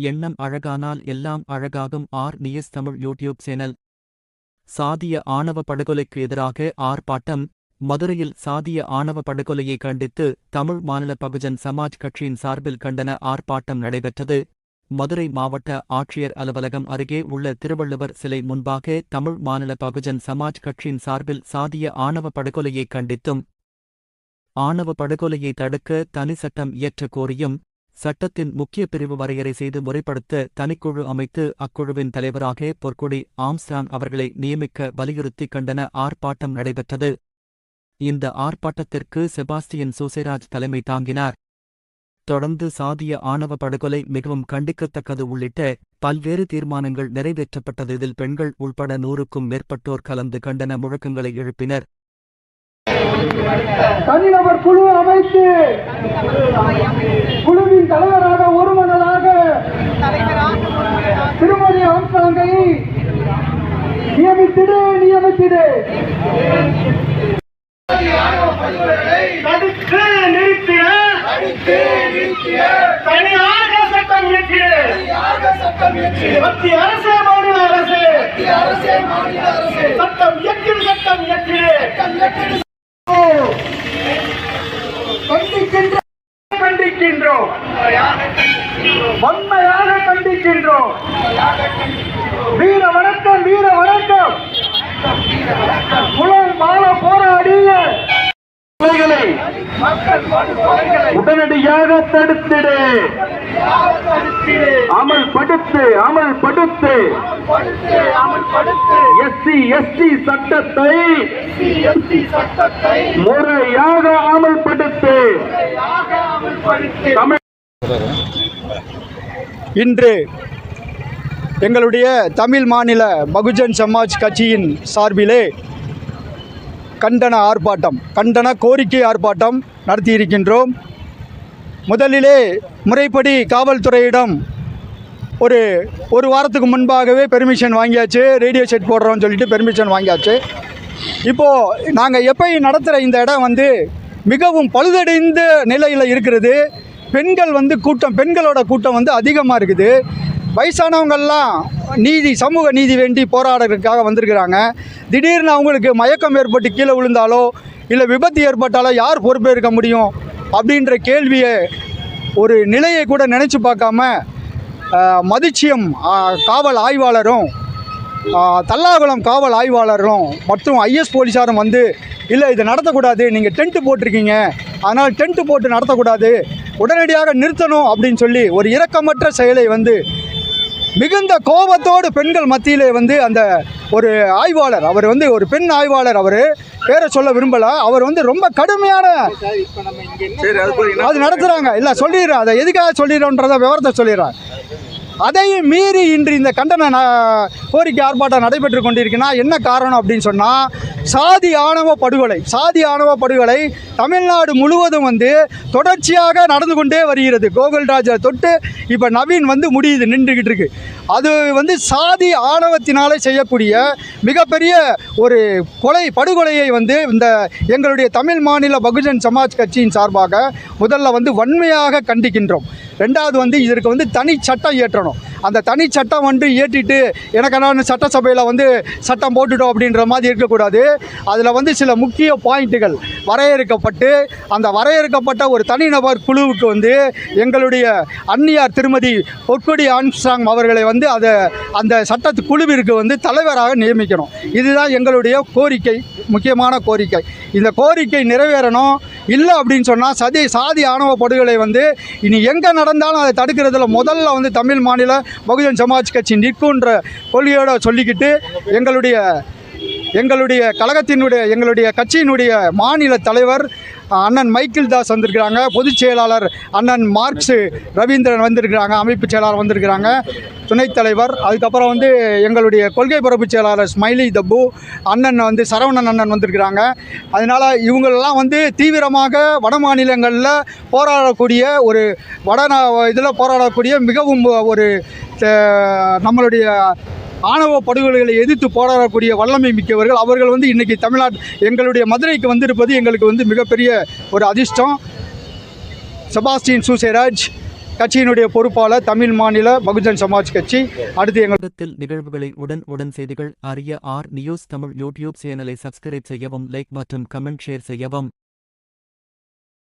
எண்ணம் அழகானால் எல்லாம் அழகாகும் R news Tamil YouTube channel. சாதிய ஆணவ படுகொலைக்கு எதிராக ஆர்ப்பாட்டம். மதுரையில் சாதிய ஆணவ படுகொலையை கண்டித்து தமிழ் மாநில பகுஜன் சமாஜ் கட்சியின் சார்பில் கண்டன ஆர்ப்பாட்டம் நடைபெற்றது. மதுரை மாவட்ட ஆட்சியர் அலுவலகம் அருகே உள்ள திருவள்ளுவர் சிலை முன்பாக தமிழ் மாநில பகுஜன் சமாஜ் கட்சியின் சார்பில் சாதிய ஆணவ படுகொலையை கண்டித்தும். ஆணவ படுகொலையை தடுக்க தனி சட்டம் இயற்ற கோரியும் சட்டத்தின் முக்கிய பிரிவு வரையறை செய்து முறைப்படுத்த தனிக்குழு அமைத்து அக்குழுவின் தலைவராக பொற்கொடி ஆம்ஸ்டாங் அவர்களை நியமிக்க வலியுறுத்தி கண்டன ஆர்ப்பாட்டம் நடைபெற்றது. இந்த ஆர்ப்பாட்டத்திற்கு செபாஸ்டியன் சூசேராஜ் தலைமை தாங்கினார். தொடர்ந்து சாதிய ஆணவ படுகொலை மிகவும் கண்டிக்கத்தக்கது உள்ளிட்ட பல்வேறு தீர்மானங்கள் நிறைவேற்றப்பட்டது. இதில் பெண்கள் உள்பட நூறுக்கும் மேற்பட்டோர் கலந்து கண்டன முழக்கங்களை எழுப்பினர். தனிநபர் குழு அமைத்து குழுவின் தலைவராக ஒருமனதாக திருமதி ஆம்ஸ்டாங்கை நியமித்திடு நியமித்திடு. தடுத்து நிறுத்திய தனியாக சட்டம் இயற்றிய மத்திய அரசு மாநில அரசு. சட்டம் இயற்றிய சட்டம் இயற்றிய கண்டிக்கின்றோம். வன்மையாக கண்டிக்கின்றோம். வீர வணக்கம் வீர வணக்கம். குளம் வாழ போராடிய உடனடியாக தடுத்திடு. அமல்படுத்து அமல்படுத்து. எஸ்சி எஸ்டி சட்டத்தை முறையாக அமல்படுத்து. இன்று எங்களுடைய தமிழ் மாநில பகுஜன் சமாஜ் கட்சியின் சார்பிலே கண்டன ஆர்ப்பாட்டம் கண்டன கோரிக்கை ஆர்ப்பாட்டம் நடத்தியிருக்கின்றோம். முதலிலே முறைப்படி காவல்துறையிடம் ஒரு ஒரு வாரத்துக்கு முன்பாகவே பெர்மிஷன் வாங்கியாச்சு ரேடியோ செட் போடுறோம்னு சொல்லிட்டு பெர்மிஷன் வாங்கியாச்சு. இப்போது நாங்கள் எப்பயும் நடத்துகிற இந்த இடம் வந்து மிகவும் பழுதடைந்த நிலையில் இருக்கிறது. பெண்கள் வந்து கூட்டம் பெண்களோட கூட்டம் வந்து அதிகமாக இருக்குது. வயசானவங்கள்லாம் நீதி சமூக நீதி வேண்டி போராடுறதுக்காக வந்திருக்கிறாங்க. திடீர்னு அவங்களுக்கு மயக்கம் ஏற்பட்டு கீழே விழுந்தாலோ இல்லை விபத்து ஏற்பட்டாலோ யார் பொறுப்பேற்க முடியும் அப்படின்ற கேள்வியை ஒரு நிலையை கூட நினச்சி பார்க்காம மதிச்சியம் காவல் ஆய்வாளரும் தல்லாகுளம் காவல் ஆய்வாளரும் மற்றும் ஐஎஸ் போலீஸாரும் வந்து இல்லை இதை நடத்தக்கூடாது. நீங்கள் டென்ட்டு போட்டிருக்கீங்க. அதனால் டென்ட்டு போட்டு நடத்தக்கூடாது. உடனடியாக நிறுத்தணும் அப்படின்னு சொல்லி ஒரு இரக்கமற்ற செயலை வந்து மிகுந்த கோபத்தோடு பெண்கள் மத்தியிலே வந்து அந்த ஒரு ஆய்வாளர் அவர் வந்து ஒரு பெண் ஆய்வாளர் அவர் பேரை சொல்ல விரும்பலை. அவர் வந்து ரொம்ப கடுமையான அது நடத்துகிறாங்க இல்லை சொல்லிடுறேன். அதை எதுக்காக சொல்லிடுறோன்றத விவரத்தை சொல்லிடுறேன். அதையும் மீறி இன்று இந்த கண்டன கோரிக்கை ஆர்ப்பாட்டம் நடைபெற்று கொண்டிருக்குன்னா என்ன காரணம் அப்படின்னு சொன்னால் சாதி ஆணவ படுகொலை சாதி ஆணவ படுகொலை தமிழ்நாடு முழுவதும் வந்து தொடர்ச்சியாக நடந்து கொண்டே வருகிறது. கோகுல்ராஜை தொட்டு இப்போ நவீன் வந்து முடியுது நின்றுக்கிட்டு இருக்கு. அது வந்து சாதி ஆணவத்தினாலே செய்யக்கூடிய மிகப்பெரிய ஒரு கொலை படுகொலையை வந்து இந்த எங்களுடைய தமிழ் மாநில பகுஜன் சமாஜ் கட்சியின் சார்பாக முதல்ல வந்து வன்மையாக கண்டிக்கின்றோம். ரெண்டாவது வந்து இதற்கு வந்து தனி சட்டம் இயற்றணும். அந்த தனி சட்டம் வந்து இயற்றிட்டு எனக்கு சட்டசபையில் வந்து சட்டம் போட்டுட்டோம் அப்படின்ற மாதிரி இருக்கக்கூடாது. அதில் வந்து சில முக்கிய பாயிண்ட்டுகள் வரையறுக்கப்பட்டு அந்த வரையறுக்கப்பட்ட ஒரு தனிநபர் குழுவுக்கு வந்து எங்களுடைய அந்நியார் திருமதி பொற்கொடி ஆம்ஸ்டாங் அவர்களை வந்து அதை அந்த சட்டத்து குழுவிற்கு வந்து தலைவராக நியமிக்கணும். இதுதான் எங்களுடைய கோரிக்கை முக்கியமான கோரிக்கை. இந்த கோரிக்கை நிறைவேறணும். இல்லை அப்படின்னு சொன்னால் சதி சாதி ஆணவ படுகொலை வந்து இனி எங்கே நடந்தாலும் அதை தடுக்கிறதுல முதல்ல வந்து தமிழ் மாநில பகுஜன் சமாஜ் கட்சி நிற்குன்ற கொள்கையோடு சொல்லிக்கிட்டு எங்களுடைய எங்களுடைய கழகத்தினுடைய எங்களுடைய கட்சியினுடைய மாநில தலைவர் அண்ணன் மைக்கேல் தாஸ் வந்திருக்கிறாங்க. பொதுச் செயலாளர் அண்ணன் மார்க்ஸ் ரவீந்திரன் வந்திருக்கிறாங்க. அமைப்பு செயலாளர் வந்திருக்கிறாங்க. துணைத் தலைவர் அதுக்கப்புறம் வந்து எங்களுடைய கொள்கை பரப்பு செயலாளர் ஸ்மைலி தப்பு அண்ணன் வந்து சரவணன் அண்ணன் வந்திருக்கிறாங்க. அதனால் இவங்களெல்லாம் வந்து தீவிரமாக வட மாநிலங்களில் போராடக்கூடிய ஒரு வட இதில் போராடக்கூடிய மிகவும் ஒரு நம்மளுடைய ஆணவ படுகொலைகளை எதிர்த்து போராடக்கூடிய வல்லமை மிக்கவர்கள் அவர்கள் வந்து இன்றைக்கி தமிழ்நாட்டு எங்களுடைய மதுரைக்கு வந்திருப்பது எங்களுக்கு வந்து மிகப்பெரிய ஒரு அதிர்ஷ்டம். செபாஸ்டின் சூசேராஜ் கட்சியினுடைய பொறுப்பாளர் தமிழ் மாநில பகுஜன் சமாஜ் கட்சி. அடுத்து எங்களிடத்தில் நிகழ்வுகளை உடன் உடன் செய்திகள் அறிய ஆர் நியூஸ் தமிழ் யூடியூப் சேனலை சப்ஸ்கிரைப் செய்யவும் லைக் மற்றும் கமெண்ட் ஷேர் செய்யவும்.